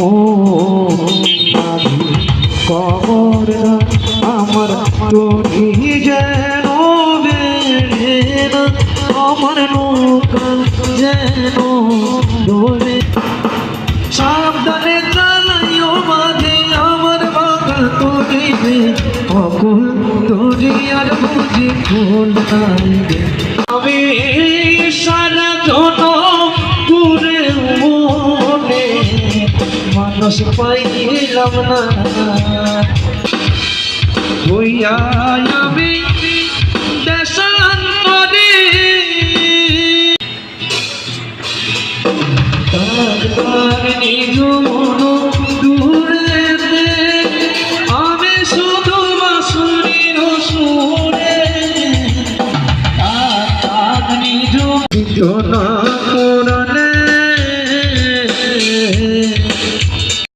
ও কবর আমার তুমি যেন আমার নৌকা যেন ডোবে সাবধানে চালাইও মাঝে আমার বাগান তোরিবে অকুল তোরি আর বুঝি ফুল মানুষ পাইলাম না। হইয়া আমি দেশান্তরে। তার তার নিজ মন দূরেতে আমি শুধু বাসুরির